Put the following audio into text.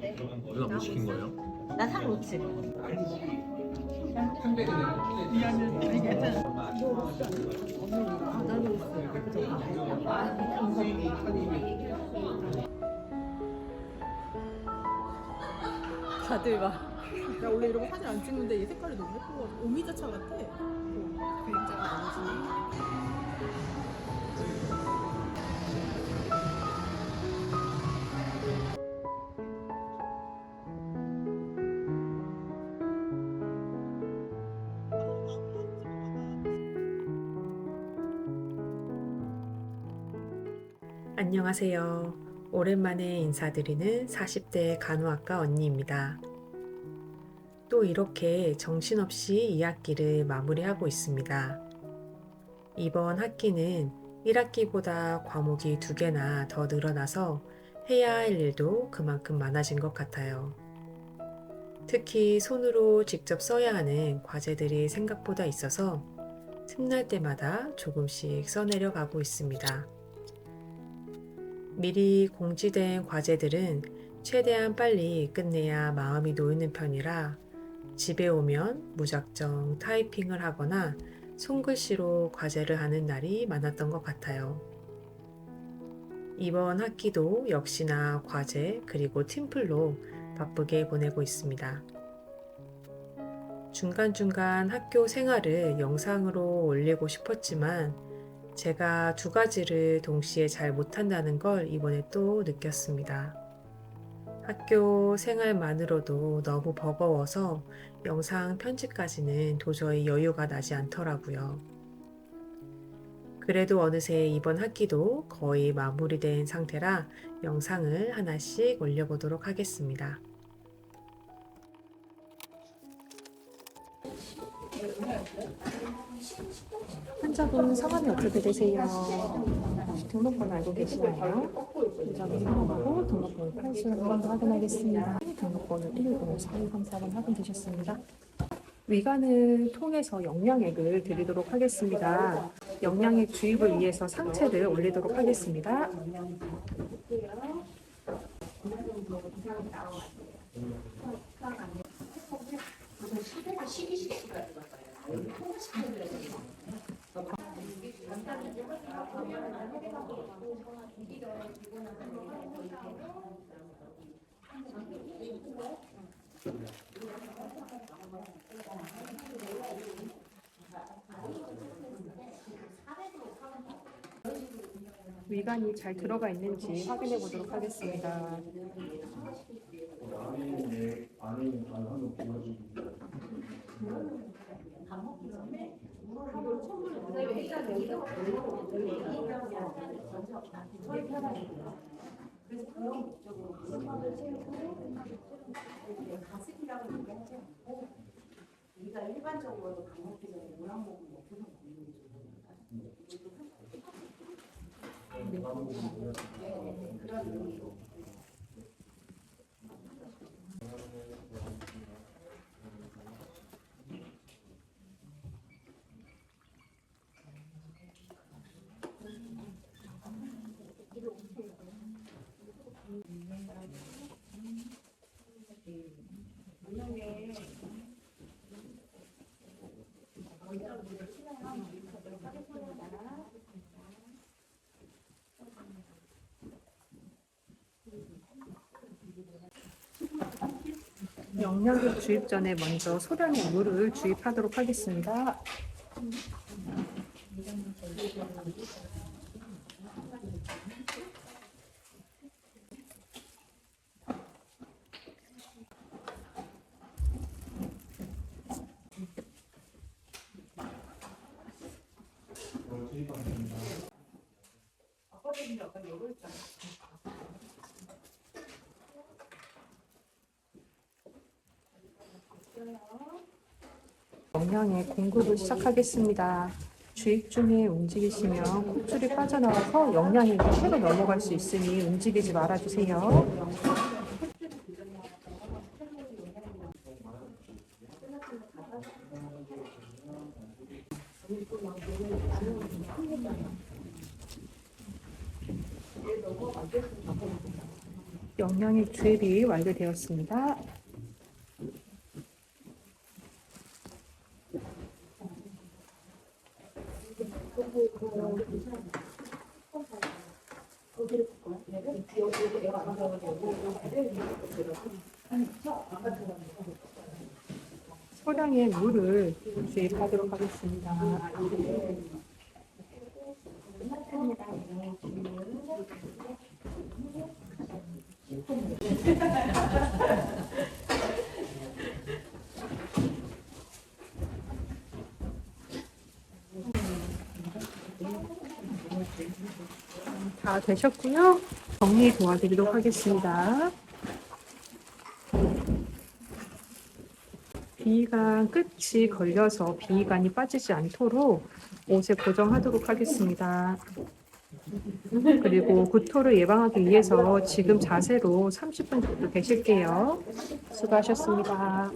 누나 뭐 시킨 거예요? 나 상로치. 다들 막 나 원래 이런 거 사진 안 찍는데 얘 색깔이 너무 예뻐가지고 오미자차 같아. 그림자가 아니지. 안녕하세요. 오랜만에 인사드리는 40대 간호학과 언니입니다. 또 이렇게 정신없이 2학기를 마무리하고 있습니다. 이번 학기는 1학기보다 과목이 두 개나 더 늘어나서 해야 할 일도 그만큼 많아진 것 같아요. 특히 손으로 직접 써야 하는 과제들이 생각보다 있어서 틈날 때마다 조금씩 써내려 가고 있습니다. 미리 공지된 과제들은 최대한 빨리 끝내야 마음이 놓이는 편이라 집에 오면 무작정 타이핑을 하거나 손글씨로 과제를 하는 날이 많았던 것 같아요. 이번 학기도 역시나 과제 그리고 팀플로 바쁘게 보내고 있습니다. 중간중간 학교 생활을 영상으로 올리고 싶었지만 제가 두 가지를 동시에 잘 못한다는 걸 이번에 또 느꼈습니다. 학교 생활만으로도 너무 버거워서 영상 편집까지는 도저히 여유가 나지 않더라고요. 그래도 어느새 이번 학기도 거의 마무리된 상태라 영상을 하나씩 올려보도록 하겠습니다. 환자분 성함이 어떻게 되세요? 등록번호 알고 계시나요? 우선 성함하고 등록번호 한번 확인하겠습니다. 등록번호 15434번 확인되셨습니다. 위관을 통해서 영양액을 드리도록 하겠습니다. 영양액 주입을 위해서 상체를 올리도록 하겠습니다. 위관이 잘 들어가 있는지 확인해 보도록 하겠습니다. 그래서 그런 목적으로 음악을 채우고 가습기라고 얘기하지 않고 우리가 일반적으로 강목기 전에 노란 목을 먹고서 먹는 게 좋으니까 그런 의미로 영양액 주입 전에 먼저 소량의 물을 주입하도록 하겠습니다. 영양의 공급을 시작하겠습니다. 주입 중에 움직이시면 콧줄이 빠져나와서 영양이 채로 넘어갈 수 있으니 움직이지 말아주세요. 영양액 드립이 완료되었습니다. 소량의 물을 주입하도록 하겠습니다. 다 되셨고요. 정리 도와드리도록 하겠습니다. 비위관 끝이 걸려서 비위관이 빠지지 않도록 옷에 고정하도록 하겠습니다. 그리고 구토를 예방하기 위해서 지금 자세로 30분 정도 계실게요. 수고하셨습니다.